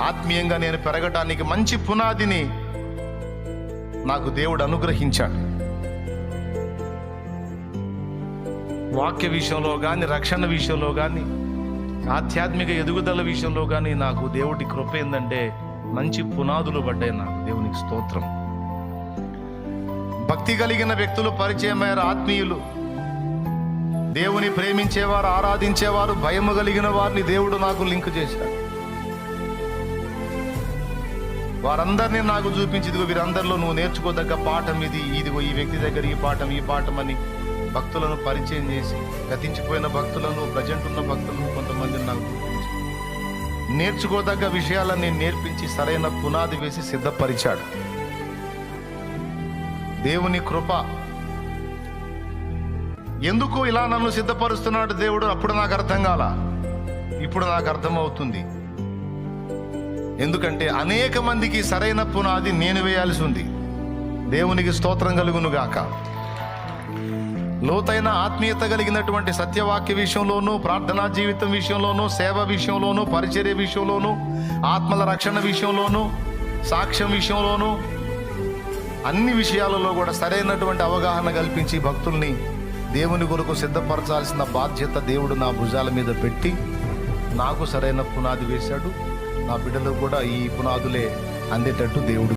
ఆత్మీయంగా నేను పెరగటానికి మంచి పునాదిని నాకు దేవుడు అనుగ్రహించాడు. వాక్య విషయంలో కానీ రక్షణ విషయంలో కానీ ఆధ్యాత్మిక ఎదుగుదల విషయంలో కానీ నాకు దేవుడి కృప ఏంటంటే మంచి పునాదులు పడ్డాయి నాకు. దేవునికి స్తోత్రం. భక్తి కలిగిన వ్యక్తులు పరిచయమయ్యారు ఆత్మీయులు. దేవుని ప్రేమించేవారు ఆరాధించేవారు భయము కలిగిన వారిని దేవుడు నాకు లింక్ చేశాడు. వారందరినీ నాకు చూపించిదిగో వీరందరిలో నువ్వు నేర్చుకోదగ్గ పాఠం ఇది. ఇదిగో ఈ వ్యక్తి దగ్గర ఈ పాఠం ఈ పాఠం అని భక్తులను పరిచయం చేసి గతించిపోయిన భక్తులను ప్రజెంట్ ఉన్న భక్తులను కొంతమందిని నాకు చూపించి. నేర్చుకోదగ్గ విషయాలన్నీ నేర్పించి సరైన పునాది వేసి సిద్ధపరిచాడు. దేవుని కృప. ఎందుకు ఇలా నన్ను సిద్ధపరుస్తున్నాడు దేవుడు? అప్పుడు నాకు అర్థం కాల. ఇప్పుడు నాకు అర్థమవుతుంది. ఎందుకంటే అనేక మందికి సరైన పునాది నేను వేయాల్సి ఉంది. దేవునికి స్తోత్రం కలుగును గాక. లోతైన ఆత్మీయత కలిగినటువంటి సత్యవాక్య విషయంలోనూ ప్రార్థనా జీవితం విషయంలోనూ సేవ విషయంలోనూ పరిచర్య విషయంలోనూ ఆత్మల రక్షణ విషయంలోనూ సాక్ష్యం విషయంలోనూ అన్ని విషయాలలో కూడా సరైనటువంటి అవగాహన కల్పించి భక్తుల్ని దేవుని కొరకు సిద్ధపరచాల్సిన బాధ్యత దేవుడు నా భుజాల మీద పెట్టి నాకు సరైన పునాది వేశాడు. నా బిడ్డలకు కూడా ఈ పునాదులే అందేటట్టు దేవుడు